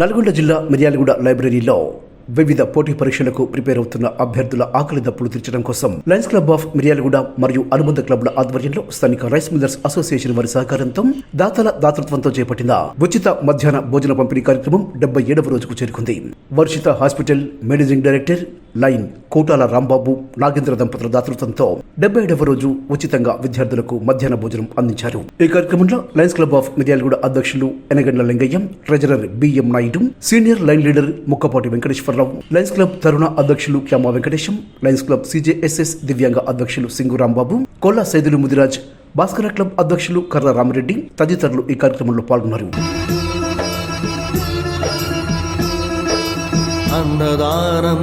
నల్గొండ జిల్లా మిర్యాలగూడ లైబ్రరీలో వివిధ పోటీ పరీక్షలకు ప్రిపేర్ అవుతున్న అభ్యర్థుల ఆకలి దప్పులు తీర్చడం కోసం లయన్స్ క్లబ్ ఆఫ్ మిర్యాలగూడ మరియు అనుబంధ క్లబ్ల ఆధ్వర్యంలో స్థానిక రైస్ మిల్లర్స్ అసోసియేషన్ వారి సహకారంతో దాతల దాతృత్వంతో చేపట్టిన ఉచిత మధ్యాహ్న భోజన పంపిణీ కార్యక్రమం డెబ్బై ఏడవ రోజుకు చేరుకుంది. Varshitha hospital managing director Lion Kotala Rambabu Nagendra దంపతుల దాతృత్వంతో డెబ్బై ఏడవ రోజు ఉచితంగా విద్యార్థులకు మధ్యాహ్న భోజనం అందించారు. ఈ కార్యక్రమంలో లయన్స్ క్లబ్ ఆఫ్ మిర్యాలగూడ అధ్యక్షులు Enagandla Lingaiah treasurer B M Naidu senior lion leader Mukkapati Venkateswara Rao lions club Taruna అధ్యక్షులు Kyama Venkatesham lions club C J S S దివ్యాంగ అధ్యక్షులు సింగు రాంబాబు కొల్లా సైదులు ముదిరాజ్ భాస్కర క్లబ్ అధ్యక్షులు కర్ర రామిరెడ్డి తదితరులు ఈ కార్యక్రమంలో పాల్గొన్నారు. అన్నదానం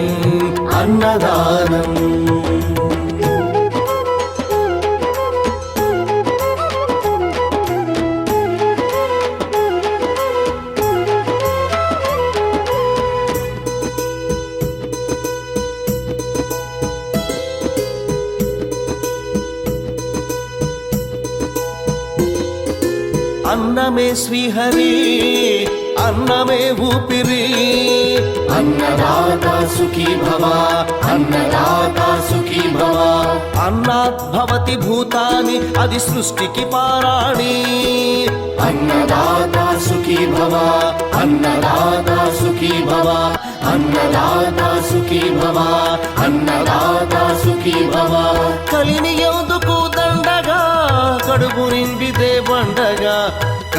అన్నదానం. అన్నమే శ్రీహరి అన్నమే ఊపిరి. అన్నదాత సుఖీ భవ అన్నదాత సుఖీ భవ. అన్నాత్ భవతి భూతాని అది సృష్టికి పారాణి. అన్నదాత సుఖీ భవ అన్నదాత సుఖీ భవ అన్నదాత సుఖీ భవ అన్నదాత సుఖీ భవ. కలిని ఎందుకు దండగా కడుపు నింపితే పండగ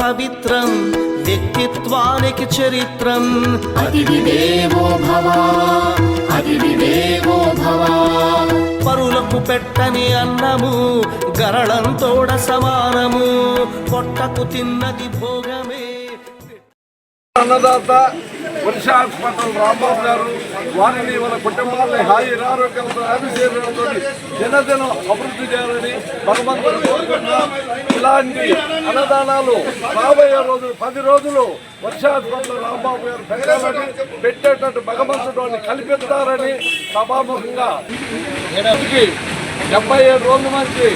పవిత్రం వ్యక్తిత్వానికి చరిత్రం. అతిథి దేవో భవ అతిథి దేవో భవ. పరులకు పెట్టని అన్నము గరళంతోడ సమానము. పొట్టకు తిన్నది భోగమే. అన్నదాత వర్ష రాంబాబు గారు వారిని వాళ్ళ కుటుంబాన్ని హాయి ఆరోగ్యంతో అభిషేకంతో దినదినం అభివృద్ధి చేయాలని భగవంతుడు కోరుకుంటున్నాం. ఇలాంటి అన్నదానాలు రాబోయే రోజులు పది రోజులు వర్ష రాంబాబు గారు పెట్టాలని పెట్టేటట్టు భగవంతుడు కల్పిస్తారని సభాముఖంగా డెబ్బై ఏడు రోజుల నుంచి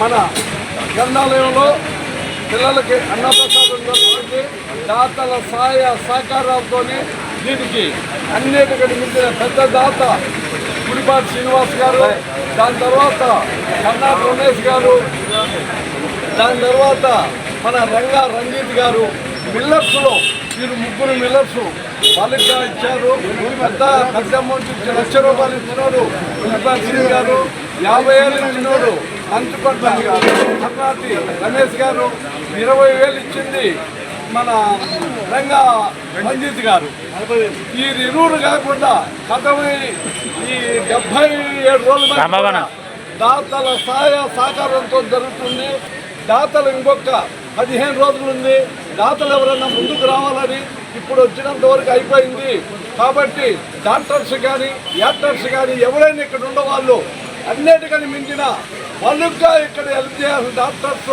మన గ్రంథాలయంలో పిల్లలకి అన్నప్రసాదం దాతల సహాయ సహకారాలతో దీనికి అన్నిటికీ మించిన పెద్ద దాత గుడిపాటి శ్రీనివాస్ గారు దాని తర్వాత కన్నా రమేష్ గారు దాని తర్వాత మన రంగా రంజిత్ గారు మిల్లర్స్లో వీరు ముగ్గురు మిల్లర్స్ వాళ్ళకి ఇచ్చారు. పెద్ద పెద్ద అమౌంట్ లక్ష రూపాయలు ఇచ్చినాడు గుడిపాటి శ్రీ గారు. యాభై ఏళ్ళు ఇచ్చినాడు అంచుకొండ రమేష్ గారు ఇరవై వేలు ఇచ్చింది. మన రంగా రంజిత్ గారు. ఈ ఇరువురు కాకుండా గతమై ఈ డెబ్బై ఏడు రోజుల దాతల సహాయ సహకారంతో జరుగుతుంది. దాతలు ఇంకొక పదిహేను రోజులు ఉంది. దాతలు ఎవరైనా ముందుకు రావాలని ఇప్పుడు వచ్చినంత వరకు అయిపోయింది. కాబట్టి డాక్టర్స్ కానీ యాక్టర్స్ కానీ ఎవరైనా ఇక్కడ ఉన్న వాళ్ళు అన్నిటికని మించిన వాళ్ళుగా ఇక్కడ హెల్ప్ చేయాల్సిన డాక్టర్స్.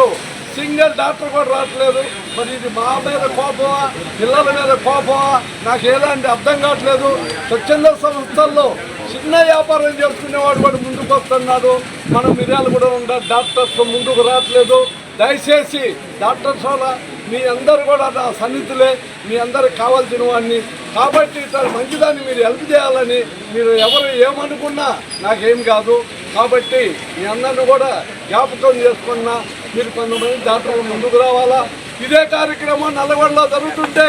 సింగిల్ డాక్టర్ కూడా రావట్లేదు. మరి ఇది మా మీద కోపమా? పిల్లల మీద కోపమా? నాకు ఏదంటే అర్థం కావట్లేదు. స్వచ్ఛంద సంస్థల్లో చిన్న వ్యాపారం చేసుకునేవాడు కూడా ముందుకు వస్తున్నాడు. మన మిర్యాలు కూడా ఉండే డాక్టర్స్ ముందుకు రావట్లేదు. దయచేసి డాక్టర్స్ వల్ల మీ అందరు కూడా నా సన్నిధులే మీ అందరికి కావాల్సిన వాడిని. కాబట్టి ఇతర మంచిదాన్ని మీరు హెల్ప్ చేయాలని మీరు ఎవరు ఏమనుకున్నా నాకేం కాదు. కాబట్టి మీ అందరిని కూడా జ్ఞాపకం చేసుకున్న మీరు కొంతమంది డాక్టర్లు ముందుకు రావాలా? ఇదే కార్యక్రమం నల్లగొండలో జరుగుతుంటే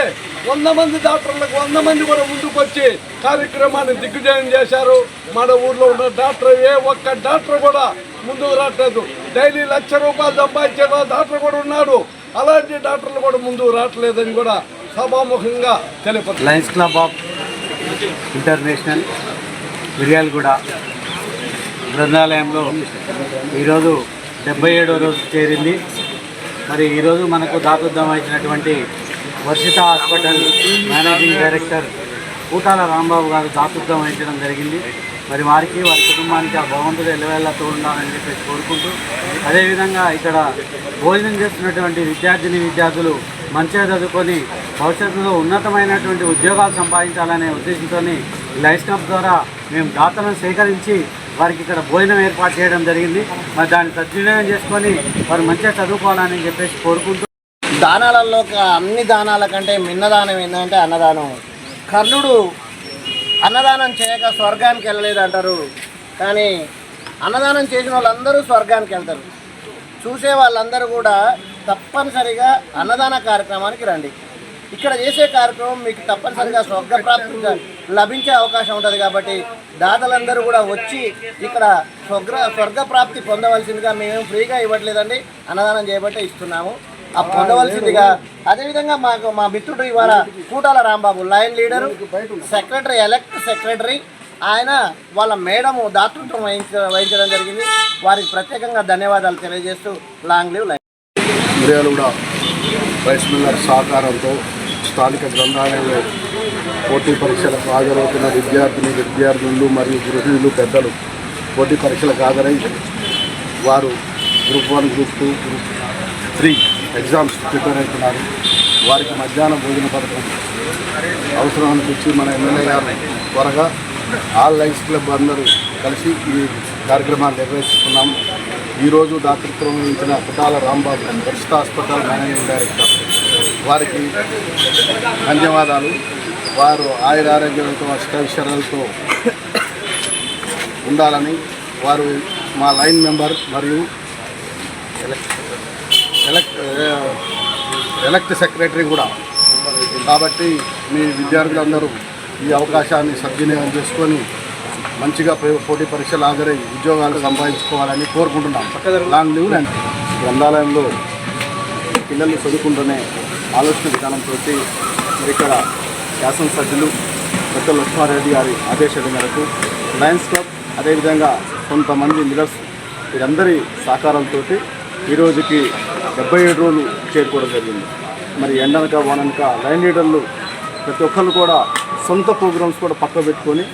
వంద మంది డాక్టర్లకు వంద మంది కూడా ముందుకు వచ్చి కార్యక్రమాన్ని దిగ్విజయం చేశారు. మన ఊర్లో ఉన్న డాక్టర్ ఏ ఒక్క డాక్టర్ కూడా ముందుకు రావట్లేదు డైలీ లక్ష రూపాయలు సంపాదించే డాక్టర్ కూడా ఉన్నాడు. అలాంటి డాక్టర్లు కూడా ముందుకు రావట్లేదని కూడా సభాముఖంగా తెలిపారు lions club of international Miryalaguda గ్రంథాలయంలో ఈరోజు డెబ్బై ఏడో రోజు చేరింది. మరి ఈరోజు మనకు దాతృద్ధం ఇచ్చినటువంటి Varshitha hospital managing director Kotala Rambabu garu దాతృత్వం వహించడం జరిగింది. మరి వారికి వారి కుటుంబానికి ఆ భగవంతుడు ఎల్లవేళ్ళ తోడుండాలని చెప్పేసి కోరుకుంటూ అదేవిధంగా ఇక్కడ భోజనం చేస్తున్నటువంటి విద్యార్థిని విద్యార్థులు మంచిగా చదువుకొని భవిష్యత్తులో ఉన్నతమైనటువంటి ఉద్యోగాలు సంపాదించాలనే ఉద్దేశంతో లైఫ్ క్లబ్ ద్వారా మేము దాతలను సేకరించి వారికి ఇక్కడ భోజనం ఏర్పాటు చేయడం జరిగింది. మరి దాన్ని సద్వినియోగం చేసుకొని వారు మంచిగా చదువుకోవాలని చెప్పేసి కోరుకుంటూ దానాలలో అన్ని దానాల కంటే మిన్నదానం ఏంటంటే అన్నదానం. కర్ణుడు అన్నదానం చేయక స్వర్గానికి వెళ్ళలేదు అంటారు కానీ అన్నదానం చేసిన వాళ్ళందరూ స్వర్గానికి వెళ్తారు. చూసే వాళ్ళందరూ కూడా తప్పనిసరిగా అన్నదాన కార్యక్రమానికి రండి. ఇక్కడ చేసే కార్యక్రమం మీకు తప్పనిసరిగా స్వర్గప్రాప్తి లభించే అవకాశం ఉంటుంది కాబట్టి దాతలందరూ కూడా వచ్చి ఇక్కడ స్వర్గ స్వర్గప్రాప్తి పొందవలసిందిగా మేము ఫ్రీగా ఇవ్వట్లేదండి. అన్నదానం చేయబట్టే ఇస్తున్నాము. ఆ పొందవలసిందిగా అదేవిధంగా మాకు మా మిత్రుడు ఇవాళ Kotala Rambabu lion leader secretary elect secretary ఆయన వాళ్ళ మేడము దాతృత్వం వహించ వహించడం జరిగింది. వారికి ప్రత్యేకంగా ధన్యవాదాలు తెలియజేస్తూ లాంగ్ లీవ్ లైన్ కూడా రైస్ మిల్లర్ సహకారంతో స్థానిక గ్రంథాలయంలో పోటీ పరీక్షలకు హాజరవుతున్న విద్యార్థిని విద్యార్థులు మరియు గృహిణులు పెద్దలు పోటీ పరీక్షలకు హాజరై వారు group one group two group three exams prepare అవుతున్నారు. వారికి మధ్యాహ్నం భోజన పథకం అవసరం అనిపించి మన ఎమ్మెల్యే గారు త్వరగా ఆల్ లైన్స్ క్లబ్ అందరూ కలిసి ఈ కార్యక్రమాన్ని నిర్వహిస్తున్నాం. ఈరోజు దాతృత్వం వహించిన కుటాల రాంబాబు పరిస్థితి హాస్పిటల్ మేనేజింగ్ డైరెక్టర్. వారికి ధన్యవాదాలు. వారు ఆయుర ఆరోగ్యాలతో అష్టైశ్వర్యాలతో ఉండాలని వారు మా లైన్ మెంబర్ మరియు ఎలక్ట్ సెక్రటరీ కూడా. కాబట్టి మీ విద్యార్థులందరూ ఈ అవకాశాన్ని సద్వినియోగం చేసుకొని మంచిగా పోటీ పరీక్షలు హాజరై ఉద్యోగాలు సంపాదించుకోవాలని కోరుకుంటున్నాం. లాంగ్ లీవ్ అండ్ గ్రంథాలయంలో పిల్లలు చదువుకుంటూనే ఆలోచన విధానంతో మరి ఇక్కడ శాసనసభ్యులు పెద్ద లక్ష్మారెడ్డి గారి ఆదేశాల మేరకు లయన్స్ క్లబ్ అదేవిధంగా కొంతమంది లీడర్స్ వీరందరి సహకారంతో ఈ రోజుకి డెబ్బై ఏడు రోజులు చేరుకోవడం జరిగింది. మరి ఎండనక వాననక లైన్ లీడర్లు ప్రతి ఒక్కరు కూడా సొంత ప్రోగ్రామ్స్ కూడా పక్క పెట్టుకొని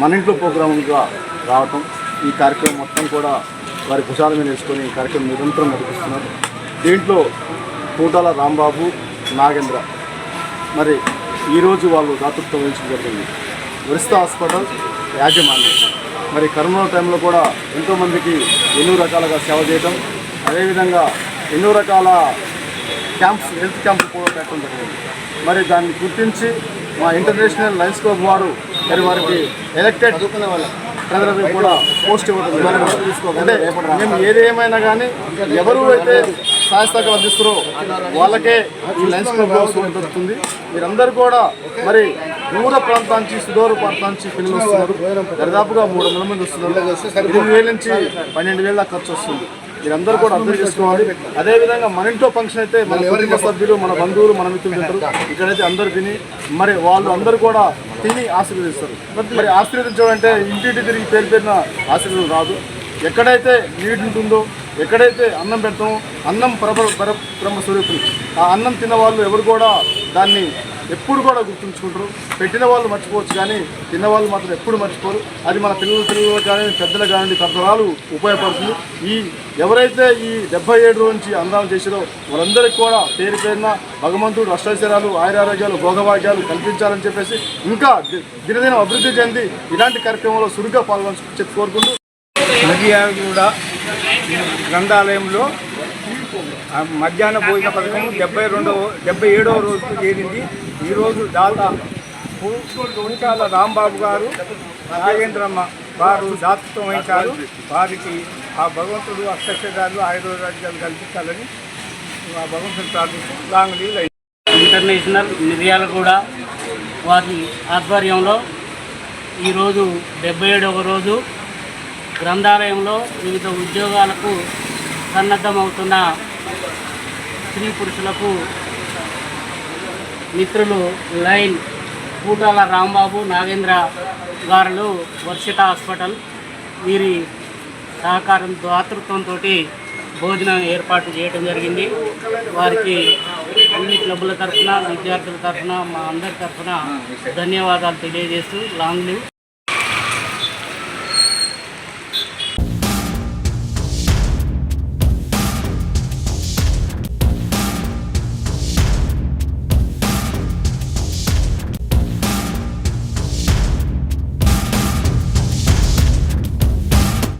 మన ఇంట్లో ప్రోగ్రామ్గా రావటం ఈ కార్యక్రమం మొత్తం కూడా వారి భుజాల మీద వేసుకొని ఈ కార్యక్రమం నిరంతరం నడిపిస్తున్నారు. దీంట్లో కూటాల రాంబాబు నాగేంద్ర. మరి ఈరోజు వాళ్ళు దాతృత్వం వహించడం జరిగింది. వరిస్త హాస్పిటల్ యాజమాన్యం. మరి కరోనా టైంలో కూడా ఎంతోమందికి ఎన్నో రకాలుగా సేవ చేయటం అదేవిధంగా ఎన్నో రకాల క్యాంప్స్ హెల్త్ క్యాంప్ కూడా పెట్టడం జరిగింది. మరి దాన్ని గుర్తించి మా ఇంటర్నేషనల్ లైన్స్ క్లబ్ వారు మరి వారికి ఎలక్టెడ్ ప్రజలకు కూడా పోస్ట్ ఇవ్వడం జరిగింది. అంటే మేము ఏది ఏమైనా కానీ ఎవరు అయితే సహాయస్థాయికి అందిస్తారో వాళ్ళకే ఈ లయన్స్ క్లబ్ దొరుకుతుంది. మీరందరూ కూడా మరి దూర ప్రాంతం నుంచి సుదూర ప్రాంతం నుంచి పిల్లలు వస్తున్నారు. దాదాపుగా మూడు వందల మంది వస్తున్నారు. ఎనిమిది వేల నుంచి పన్నెండు వేల ఖర్చు వస్తుంది. మీరందరూ కూడా అర్థం చేసుకోవాలి. అదేవిధంగా మన ఇంట్లో ఫంక్షన్ అయితే మన కుటుంబ సభ్యులు మన బంధువులు మన మిత్రులు ఉంటారు. ఇక్కడైతే అందరు తిని మరి వాళ్ళు అందరూ కూడా తిని ఆశీర్వదిస్తారు. మరి ఆశీర్వదించడం అంటే ఇంటింటి తిరిగి పేరు పేరున ఆశీర్వదం రాదు. ఎక్కడైతే నీటి ఉంటుందో ఎక్కడైతే అన్నం పెడతామో అన్నం పరబ్ర పరబ్రహ్మ బ్రహ్మ ఆ అన్నం తిన్న వాళ్ళు ఎవరు కూడా దాన్ని ఎప్పుడు కూడా గుర్తుంచుకుంటారు. పెట్టిన వాళ్ళు మర్చిపోవచ్చు కానీ తిన్న వాళ్ళు మాత్రం ఎప్పుడు మర్చిపోరు. అది మన పిల్లల పిల్లలు కానీ పెద్దలు కానీ తరతరాలు ఉపయోగపడుతుంది. ఈ ఎవరైతే ఈ డెబ్బై ఏడు నుంచి అందాలు చేసారో వాళ్ళందరికీ కూడా పేరు పేరున భగవంతుడు అష్టైశ్వర్యాలు ఆయురారోగ్యాలు భోగభాగ్యాలు కల్పించాలని చెప్పేసి ఇంకా ది- దినదినం అభివృద్ధి చెంది ఇలాంటి కార్యక్రమంలో సురుగ్గా పాల్గొని చెప్పి కోరుకుంటూ కూడా గ్రంథాలయంలో మధ్యాహ్న భోజన పథకం డెబ్బై రెండవ డెబ్బై ఏడవ రోజుకు చేరింది ఈరోజు దాదాపు కుంచాల రాంబాబు గారు నాగేంద్రమ్మ వారు దాతృత్వం వహించారు. వారికి ఆ భగవంతుడు అష్టక్షరాలు ఆయుర్వేదాలు కల్పించాలని ఆ భగవంతుని ప్రార్థిస్తూ లాంగ్ లీవ్ ఇంటర్నేషనల్ మిర్యాలగూడ వారి ఆధ్వర్యంలో ఈరోజు డెబ్బై ఏడవ రోజు గ్రంథాలయంలో వివిధ ఉద్యోగాలకు సన్నద్ధమవుతున్న స్త్రీ పురుషులకు మిత్రులు లైన్ పూటాల రాంబాబు నాగేంద్ర గారులు వర్షిత హాస్పిటల్ వీరి సహకారం దాతృత్వంతో భోజనం ఏర్పాటు చేయడం జరిగింది. వారికి అన్ని క్లబ్బుల తరఫున విద్యార్థుల తరఫున మా అందరి తరఫున ధన్యవాదాలు తెలియజేస్తూ లాంగ్ లీవ్.